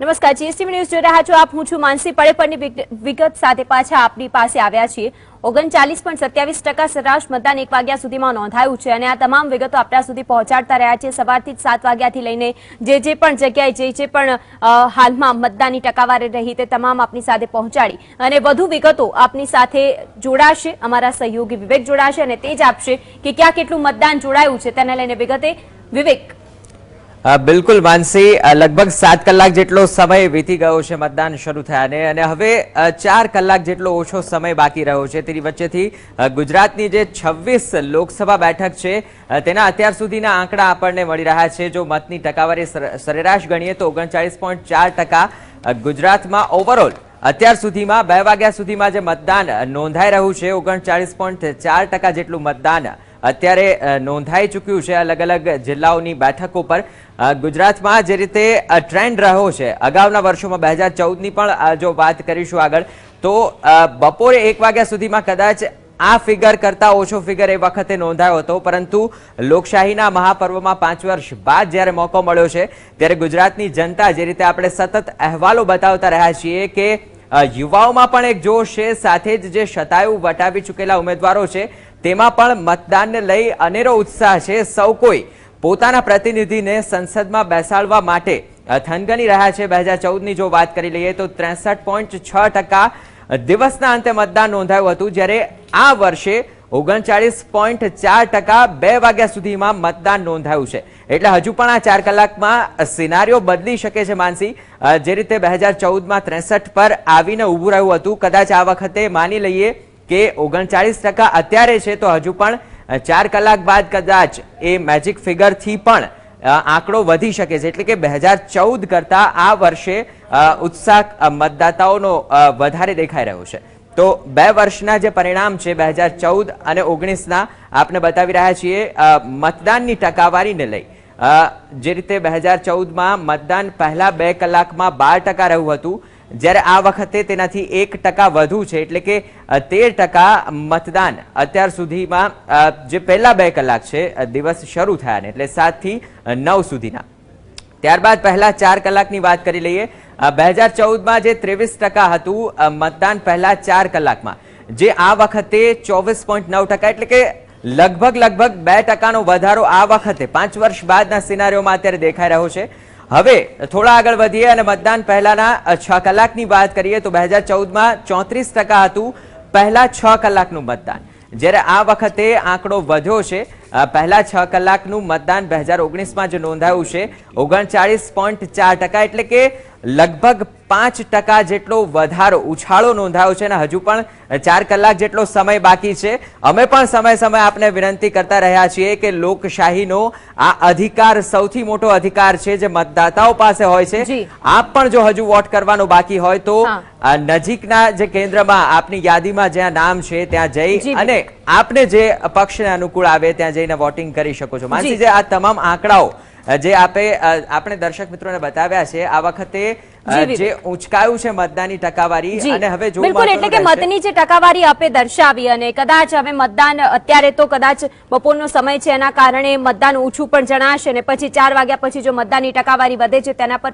નમસ્કાર, GSTV news જોઈ રહ્યા છો આપ. હું છું માનસી પડેપરની વિગત સાથે પાછા આપની પાસે આવ્યા છીએ. ઓગણચાલીસ પોઈન્ટ સત્યાવીસ ટકા સરેરાશ મતદાન એક વાગ્યા સુધીમાં નોંધાયું છે અને આ તમામ વિગતો આપણા સુધી પહોંચાડતા રહ્યા છે સવારથી જ સાત વાગ્યાથી લઈને જે જે પણ જગ્યાએ જે જે પણ હાલમાં મતદાનની ટકાવારી રહી તે તમામ આપની સાથે પહોંચાડી અને વધુ વિગતો આપની સાથે જોડાશે. અમારા સહયોગી વિવેક જોડાશે અને તે જ આપશે કે ક્યાં કેટલું મતદાન જોડાયું છે. તેને લઈને વિગતે વિવેક બિલકુલ માનસી લગભગ સાત કલાક જેટલો સમય વીતી ગયો છે મતદાન શરૂ થયાને અને હવે ચાર કલાક જેટલો ઓછો સમય બાકી રહ્યો છે. તેની વચ્ચેથી ગુજરાતની જે છવ્વીસ લોકસભા બેઠક છે તેના અત્યાર સુધીના આંકડા આપણને મળી રહ્યા છે. જો મતની ટકાવારી સરેરાશ ગણીએ તો ઓગણચાળીસ ગુજરાતમાં ઓવરઓલ અત્યાર સુધીમાં, બે વાગ્યા સુધીમાં જે મતદાન નોંધાઈ રહ્યું છે, ઓગણચાળીસ જેટલું મતદાન અત્યારે નોંધાઈ ચૂક્યું છે અલગ અલગ જિલ્લાઓની બેઠકો પર. ગુજરાતમાં જે રીતે ટ્રેન્ડ રહ્યો છે, અગાઉના વર્ષોમાં બે હજાર ચૌદની પણ જો વાત કરીશું આગળ, તો બપોરે એક વાગ્યા સુધીમાં કદાચ આ ફિગર કરતા ઓછો ફિગર એ વખતે નોંધાયો હતો. પરંતુ લોકશાહીના મહાપર્વમાં પાંચ વર્ષ બાદ જ્યારે મોકો મળ્યો છે, ત્યારે ગુજરાતની જનતા જે રીતે આપણે સતત અહેવાલો બતાવતા રહ્યા છીએ કે યુવાઓમાં પણ એક જોશ છે, સાથે જ જે શતાયુ વટાવી ચૂકેલા ઉમેદવારો છે તેમાં પણ મતદાનને લઈ અનેરો ઉત્સાહ છે. સૌ કોઈ પોતાના પ્રતિનિધિને સંસદમાં બેસાડવા માટે થનગની રહ્યા છે. બે હજાર ચૌદની જો વાત કરી લઈએ તો ત્રેસઠ પોઈન્ટ છ ટકા દિવસના અંતે મતદાન નોંધાયું હતું, જ્યારે આ વર્ષે ઓગણચાળીસ પોઈન્ટ ચાર ટકા બે વાગ્યા સુધીમાં મતદાન નોંધાયું છે. એટલે હજુ પણ આ ચાર કલાકમાં સિનારીઓ બદલી શકે છે માનસી. જે રીતે બે હજાર ચૌદમાં ત્રેસઠ પર આવીને ઊભું રહ્યું હતું, કદાચ આ વખતે માની લઈએ કે ઓગણચાળીસ ટકા અત્યારે છે તો હજુ પણ ચાર કલાક બાદ કદાચ એ મેજિક ફિગરથી પણ આંકડો વધી શકે છે. એટલે કે બે હજાર ચૌદ કરતા આ વર્ષે ઉત્સાહ મતદાતાઓનો વધારે દેખાઈ રહ્યો છે. તો બે વર્ષના જે પરિણામ છે બે હજાર ચૌદ અને ઓગણીસના, આપને બતાવી રહ્યા છીએ મતદાનની ટકાવારીને લઈ. જે રીતે બે હજાર ચૌદમાં મતદાન પહેલા બે કલાકમાં બાર ટકા રહ્યું હતું જ્યારે આ વખતે તેનાથી એક ટકા વધુ છે, એટલે કે તેર ટકા મતદાન અત્યાર સુધીમાં જે પહેલા બે કલાક છે દિવસ શરૂ થયા ને એટલે સાતથી નવ સુધીના. ત્યારબાદ પહેલા ચાર કલાકની વાત કરી લઈએ બે હજાર ચૌદમાં જે ત્રેવીસ ટકા હતું મતદાન પહેલા ચાર કલાકમાં. જે આ વખતે ચોવીસ પોઈન્ટ નવ ટકા, એટલે કે, લગભગ લગભગ બે ટકાનો વધારો આ વખતે, પાંચ વર્ષ બાદના સિનારીઓમાં અત્યારે દેખાઈ રહ્યો છે. હવે થોડા આગળ વધીએ અને મતદાન પહેલાના છ કલાકની વાત કરીએ તો બે હજાર ચૌદમાં ચોત્રીસ ટકા હતું પહેલા છ કલાકનું મતદાન. જ્યારે આ વખતે આંકડો વધ્યો છે પહેલા છ કલાકનું મતદાન બે હજાર ઓગણીસમાં જે નોંધાયું છે. ઓગણચાળીસ પોઈન્ટ ચાર ટકા એટલે કે લગભગ પાંચ ટકા જેટલો વધારો ઉછાળો નોંધાયો છે અને હજુ પણ ચાર કલાક જેટલો સમય બાકી છે. અમે પણ સમય સમય આપને વિનંતી કરતા રહ્યા છીએ કે લોકશાહીનો આ અધિકાર સૌથી મોટો અધિકાર છે જે મતદાતાઓ પાસે હોય છે. આપ પણ જો હજુ વોટ કરવાનું બાકી હોય તો આ નજીકના જે કેન્દ્રમાં આપની યાદીમાં જ્યાં નામ છે ત્યાં જઈ અને આપને જે પક્ષને અનુકૂળ આવે ત્યાં જઈને વોટિંગ કરી શકો છો. માનસી જે આ તમામ આંકડાઓ જે આપે આપણે દર્શક મિત્રોને બતાવ્યા છે આ વખતે જી. જે ઉંચકાયું છે મતદાનની ટકાવારી અને હવે જોવું બિલકુલ એટલે કે મતની જે ટકાવારી આપે દર્શાવી અને કદાચ હવે મતદાન અત્યારે તો કદાચ બપોરનો સમય છે એના કારણે મતદાન ઓછું પણ જણાશે અને પછી ચાર વાગ્યા પછી જો મતદાનની ટકાવારી વધે છે તેના પર